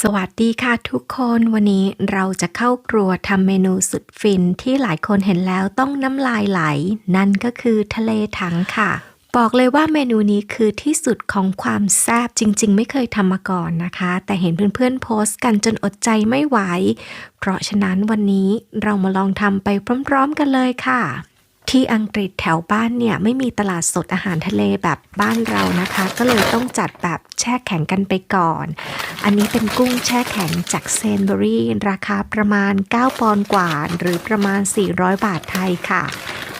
สวัสดีค่ะทุกคนวันนี้เราจะเข้าครัวทำเมนูสุดฟินที่หลายคนเห็นแล้วต้องน้ำลายไหล นั่นก็คือทะเลถังค่ะ บอกเลยว่าเมนูนี้คือที่สุดของความแซ่บจริง ๆ ไม่เคยทำมาก่อนนะคะ แต่เห็นเพื่อนๆโพสต์กันจนอดใจไม่ไหว เพราะฉะนั้นวันนี้เรามาลองทำไปพร้อม ๆ กันเลยค่ะที่อังกฤษแถวบ้านเนี่ยไม่มีตลาดสดอาหารทะเลแบบบ้านเรานะคะ ก็เลยต้องจัดแบบแช่แข็งกันไปก่อน อันนี้เป็นกุ้งแช่แข็งจากเซนเบอรี่ ราคาประมาณ 9 ปอนด์กว่า หรือประมาณ 400 บาทไทยค่ะ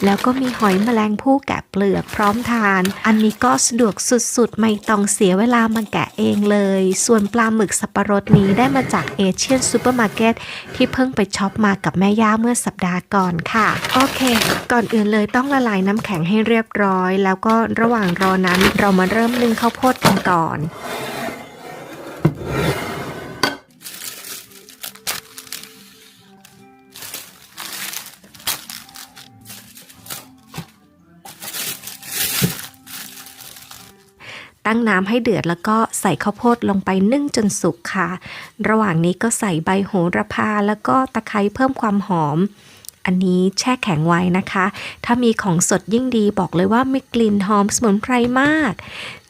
แล้วก็มีหอยแมลงภู่แกะเปลือกพร้อมทาน อันนี้ก็สะดวกสุดๆ ไม่ต้องเสียเวลามาแกะเองเลย ส่วนปลาหมึกสับปะรดนี้ได้มาจากเอเชียนซูเปอร์มาร์เก็ตที่เพิ่งไปช็อปมากับแม่ย่าเมื่อสัปดาห์ก่อนค่ะ โอเค ก่อนอื่นเลยต้องละลายน้ำแข็งให้เรียบร้อย แล้วก็ระหว่างรอนั้นเรามาเริ่มนึ่งข้าวโพดกันก่อน ตั้งน้ำให้เดือดแล้วก็ใส่ข้าวโพดลงไปนึ่งจนสุกค่ะ ระหว่างนี้ก็ใส่ใบโหระพาแล้วก็ตะไคร้เพิ่มความหอม อันนี้แช่แข็งไว้นะคะ ถ้ามีของสดยิ่งดีบอกเลยว่ามีกลิ่นหอมสมุนไพรมาก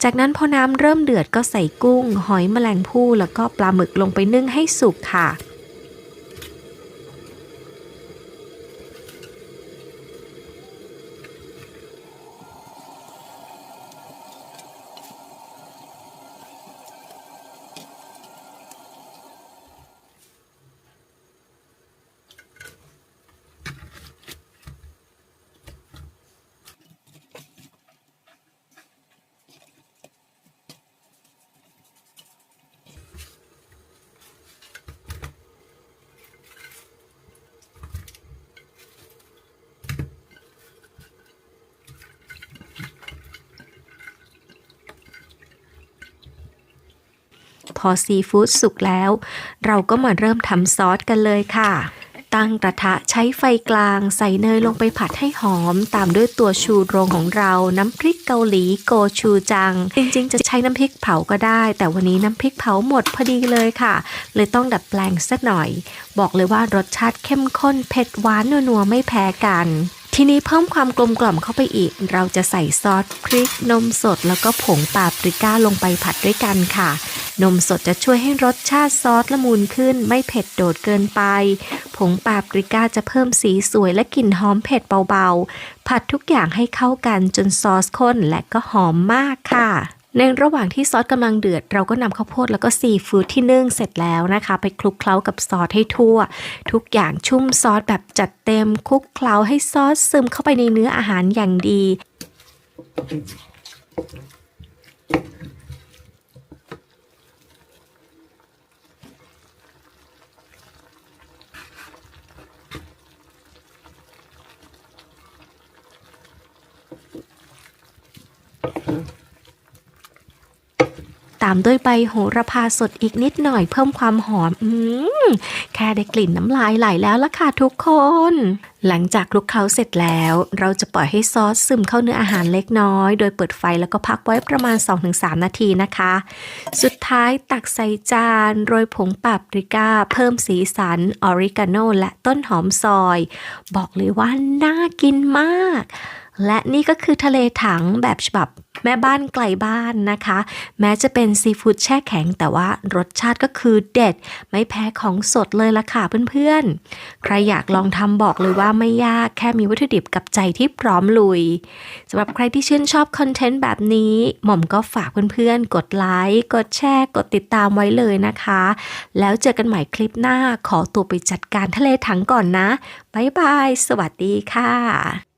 จากนั้นพอน้ำเริ่มเดือดก็ใส่กุ้ง หอยแมลงภู่แล้วก็ปลาหมึกลงไปนึ่งให้สุกค่ะ พอซีฟู้ดสุกแล้ว เราก็มาเริ่มทำซอสกันเลยค่ะ ตั้งกระทะใช้ไฟกลางใส่เนยลงไปผัดให้หอม ตามด้วยตัวชูโรงของเรา น้ำพริกเกาหลีโกชูจัง จริงๆ จะใช้น้ำพริกเผาก็ได้ แต่วันนี้น้ำพริกเผาหมดพอดีเลยค่ะ เลยต้องดัดแปลงสักหน่อย บอกเลยว่ารสชาติเข้มข้นเผ็ดหวานนัวๆไม่แพ้กันทีนี้เพิ่มความกลมกล่อมเข้าไปอีก เราจะใส่ซอสพริกนมสด แล้วก็ผงปาปริก้าลงไปผัดด้วยกันค่ะ นมสดจะช่วยให้รสชาติซอสละมุนขึ้น ไม่เผ็ดโดดเกินไป ผงปาปริก้าจะเพิ่มสีสวยและกลิ่นหอมเผ็ดเบาๆ ผัดทุกอย่างให้เข้ากันจนซอสข้นและก็หอมมากค่ะในระหว่างที่ซอสกำลังเดือด เราก็นำข้าวโพดแล้วก็ซีฟู้ดที่นึ่งเสร็จแล้วนะคะ ไปคลุกเคล้ากับซอสให้ทั่ว ทุกอย่างชุ่มซอสแบบจัดเต็มคลุกเคล้าให้ซอสซึมเข้าไปในเนื้ออาหารอย่างดี ตามด้วยใบโหระพาสดอีกนิดหน่อยเพิ่มความหอมอืมแค่ได้กลิ่นน้ำลายไหลแล้วล่ะค่ะทุกคน หลังจากคลุกเคล้าเสร็จแล้ว เราจะปล่อยให้ซอสซึมเข้าเนื้ออาหารเล็กน้อย โดยเปิดไฟแล้วก็พักไว้ประมาณ 2-3 นาทีนะคะ สุดท้ายตักใส่จาน โรยผงปาปริก้า เพิ่มสีสันออริกาโนและต้นหอมซอย บอกเลยว่าน่ากินมาก และนี่ก็คือทะเลถังแบบฉบับแม่บ้านไกลบ้านนะคะ แม้จะเป็นซีฟู้ดแช่แข็ง แต่ว่ารสชาติก็คือเด็ด ไม่แพ้ของสดเลยละค่ะเพื่อนๆ ใครอยากลองทำบอกเลยว่าไม่ยากแค่มีวัตถุดิบกับใจที่พร้อมลุยสำหรับใครที่ชื่นชอบคอนเทนต์แบบนี้ หม่อมก็ฝากเพื่อนๆ กดไลค์ กดแชร์ กดติดตามไว้เลยนะคะ แล้วเจอกันใหม่คลิปหน้าขอตัวไปจัดการทะเลถังก่อนนะบ๊ายบาย สวัสดีค่ะ